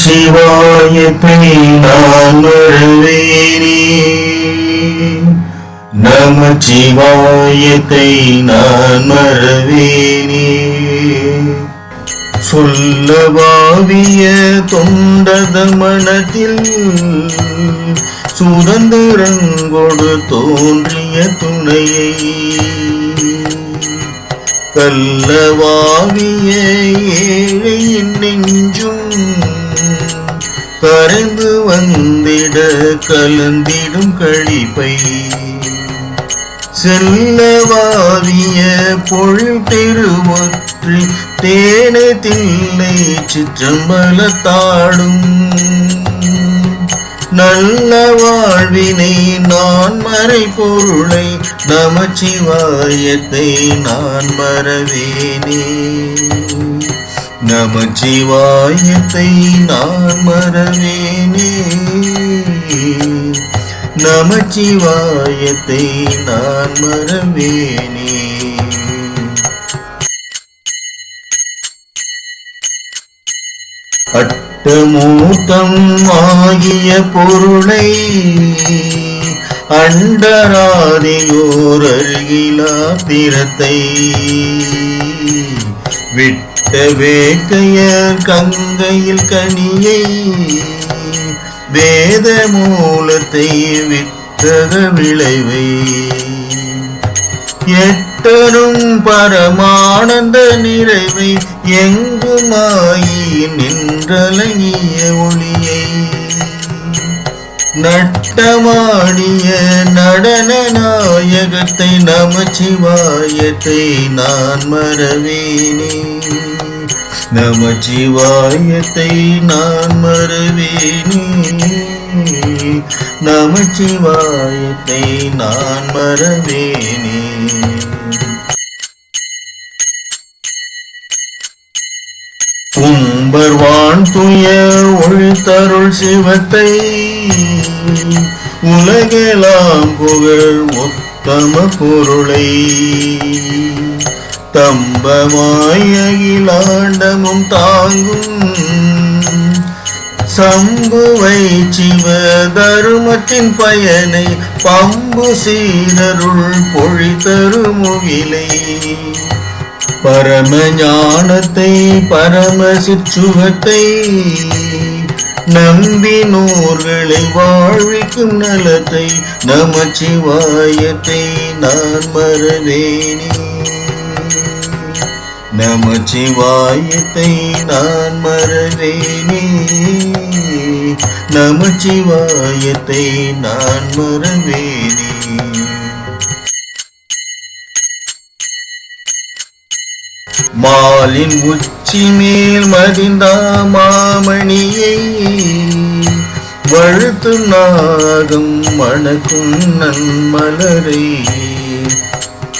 நமச்சிவாயத்தை நான் மறவேனே நமச்சிவாயத்தை நான் மறவேனே சொல்லவாவிய தொண்டத மனத்தில் சுதந்திரங்கொடு தோன்றிய துணையை கல்லவாவிய ஏழையின் நெஞ்சும் கரைந்து வந்திட கலந்திடும் கழிப்பை. செல்லவாவிய பொழில் திருவொற்றி தேனை தில்லை சிற்றம்பலத்தாடும். நல்ல வாழ்வினை நான் மறை பொருளை நமச்சிவாயத்தை நான் மறவேனே நமச்சிவாயத்தை நான் மறவேனே நமச்சிவாயத்தை நான் மறவேனே அட் அட்டமூட்டம் ஆகிய பொருளை அண்டராதியோர் அருகிலா திறத்தை விட்ட வேட்கையர் கங்கையில் கனியை வேத மூலத்தை விற்றக விளைவை எட்டு எட்டரும் பரமானந்த நிறைவை எங்குமாயி நின்றலங்கிய ஒளியை? நட்டமாடிய நடன நாயகத்தை நமச்சிவாயத்தை நான் மறவேனே. நமச்சிவாயத்தை நான் மறவேனே. நமச்சிவாயத்தை நான் மறவேனே. அம்பர்வான் துய ஒழித்தருள் சிவத்தை. உலகெலாம் புகழ் உத்தம பொருளை. தம்பமாய் அகிலாண்டமும் தாங்கும் சம்புவை சிவ தருமத்தின் பயனை பம்பு சீரருள் பொழித்தருமுகிலை பரம ஞானத்தை பரம சிற்றுவத்தை நம்பி நூல்களை வாழ்விக்கும் நலத்தை நமச்சிவாயத்தை நான் மறவேனே நமச்சிவாயத்தை நான் மறவேனே நமச்சிவாயத்தை நான் மறவேனே மாலின் உச்சி மேல் மதிந்த மாமணியை வழுத்து நாகம் மணக்கும் நன்மலரை.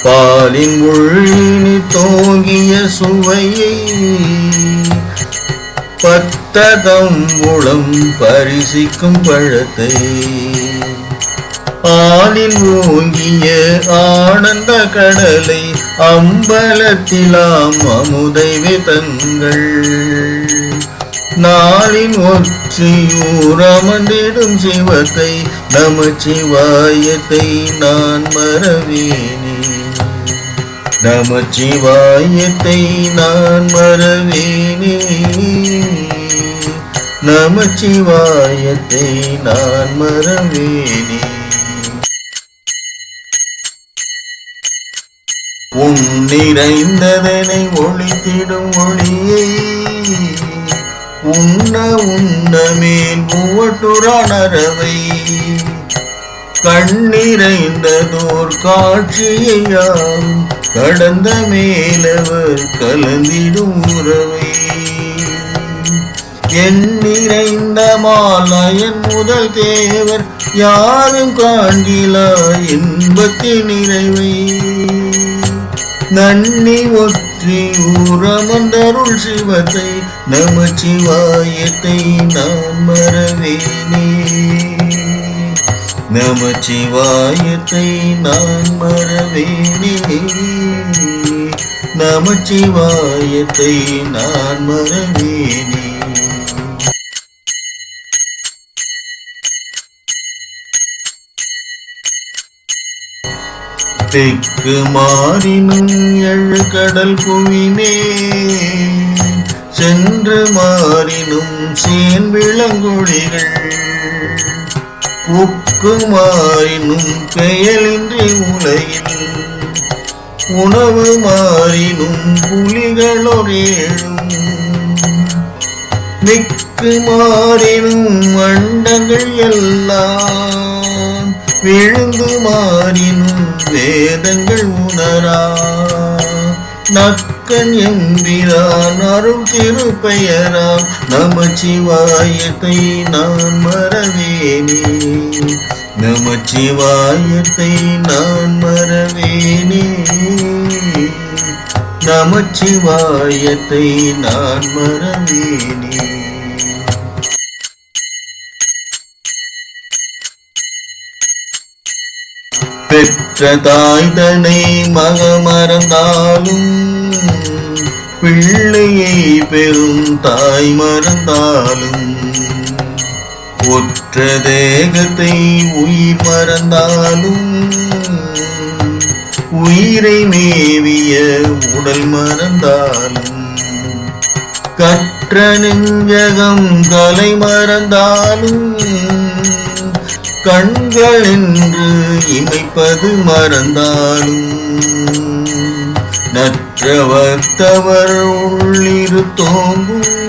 பாலின் உள்ளினி தோங்கிய சுவையை பத்ததம் உளம் பரிசிக்கும் பழத்தை பாலில் ஓங்கிய ஆனந்த கடலை அம்பலத்திலாம் அமுதை விதங்கள். நாளின் ஒற்றியூர் அமர்ந்திடும் சிவத்தை நமச்சிவாயத்தை நான் மறவேனே. நமச்சிவாயத்தை நான் மறவேனே. நமச்சிவாயத்தை நான் மறவேனே. உன் நிறைந்ததனை ஒளித்திடும் ஒளியை. உண்ண உண்ண மேல் மூவட்டுறானரவை கண்ணிறைந்ததோர் காட்சியையாம் கடந்த மேலவர் கலந்திடும் உறவை. என் நிறைந்த மாலயன் முதல் தேவர் யாரும் காண்கிலா இன்பத்தின் நிறைவை. நன்னி ஒற்றி ஊரமந்தருள் சிவத்தை நம சிவாயத்தை நாம் மறவேனே. நம சிவாயத்தை நான் மறவேனே. நமச்சிவாயத்தை நான் மறவேனே. திக்கு மாறினும் எழு கடல் புவிமே சென்று மாறினும் சேன் விளங்குழிகள் உக்கு மாறினும் பெயலின்றி உலகில். உணவு மாறினும் புலிகளொரேழும். மிக்கு மாறினும் அண்டங்கள் எல்லாம். விழுந்து மாறினும் வேதங்கள் உணரா. நக்கன் எம்பிரான் அருள் திருப்பெயராம். நமச்சிவாயத்தை நான் மறவேனே. நமச்சிவாயத்தை நான் மறவேனே. நமச்சிவாயத்தை நான் மறவேனே. பெற்ற தாய்தனை மகமறந்தாலும் பிள்ளையை பெறும் தாய் மறந்தாலும் ஒற்ற தேகத்தை உயிர் மறந்தாலும் உயிரை மேவிய உடல் மறந்தாலும் கற்ற நெஞ்சகம் கலை மறந்தாலும் கண்கள் என்று இமைப்பது மறந்தாலும் நற்றவர்த்தவர் உள்ளிரு தோங்கும்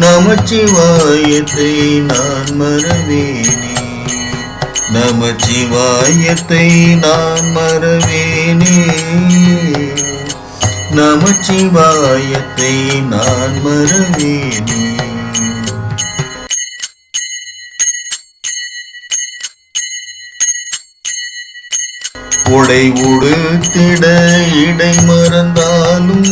நமச்சிவாயத்தை நான் மறவேனே. நமச்சிவாயத்தை நான் மறவேனே. நமச்சிவாயத்தை நான் மறவேனே. உடை உடுத்திட இடை மறந்தாலும்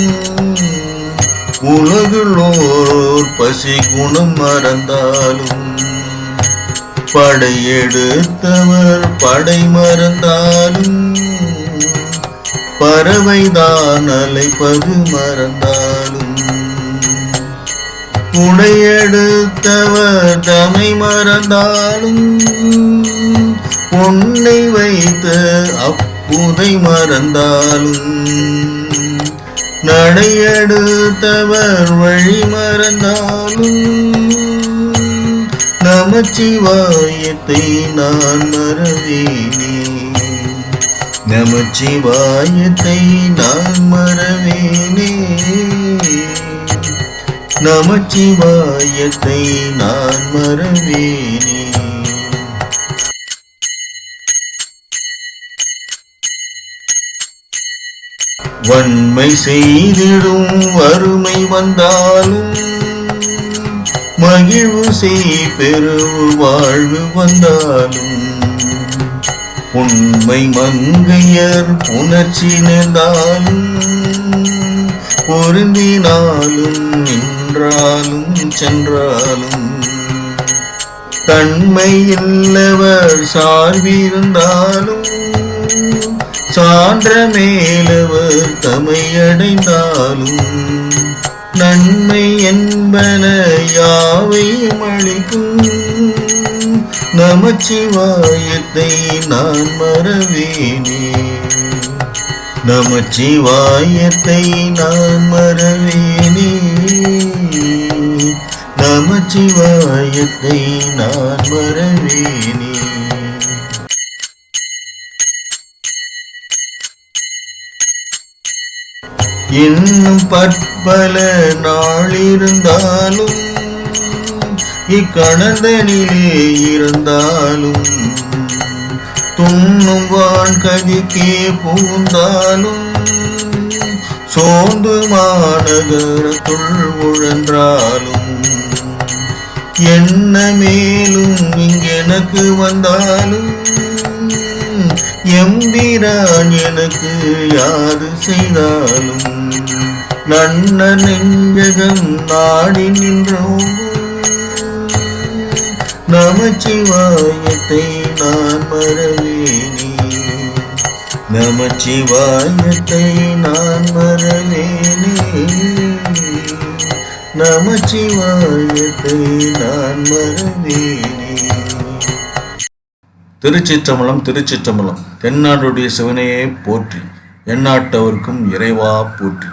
உலகுள்ளோர் பசி குணம் மறந்தாலும். படையெடுத்தவர் படை மறந்தாலும் பறவைதான் அலைப்பது மறந்தாலும். உடையெடுத்தவர் தமை மறந்தாலும் பொன்னை வைத்த அப்புதை மறந்தாலும் நடையெடுத்தவர் வழி மறந்தாலும் நமச்சிவாயத்தை நான் மறவேனே. நமச்சிவாயத்தை நான் மறவேனே. நமச்சிவாயத்தை நான் மறவேனே. வன்மை செய்திடும் வறுமை வந்தாலும் மகிழ்வு செய் பெரு வாழ்வு வந்தாலும். உண்மை மங்கையர் புணர்ச்சி நேர்ந்தாலும் பொருந்தினாலும் நின்றாலும் சென்றாலும். தன்மை இல்லவர் சார்பிருந்தாலும் சான்ற மேலவர் தமையடைந்தாலும் நன்மை என்பன யாவையும் அளிக்கும் நமச்சிவாயத்தை நான் மறவேனே. நமச்சிவாயத்தை நான் மறவேனே. நமச்சிவாயத்தை நான் மறவேனே. இன்னும் பற்பல நாளிருந்தாலும் இக்கணந்தனிலே இருந்தாலும் துண்ணும் வான் கதிக்கே பூந்தாலும் சோந்து மாநகரத்துள் உழன்றாலும் என்ன மேலும் இங்கெனக்கு வந்தாலும் எம்பிரான் எனக்கு யாது செய்தாலும் நன்ன நெஞ்சகம் நாடி நின்றோம் நமச்சிவாயத்தை நான் மறவேனே. நமச்சிவாயத்தை நான் மறவேனே. நமச்சிவாயத்தை நான் மறவேனே. திருச்சிற்றம்பலம் திருச்சிற்றம்பலம். தென்னாடுடைய சிவனையே போற்றி எந்நாட்டவருக்கும் இறைவா போற்றி.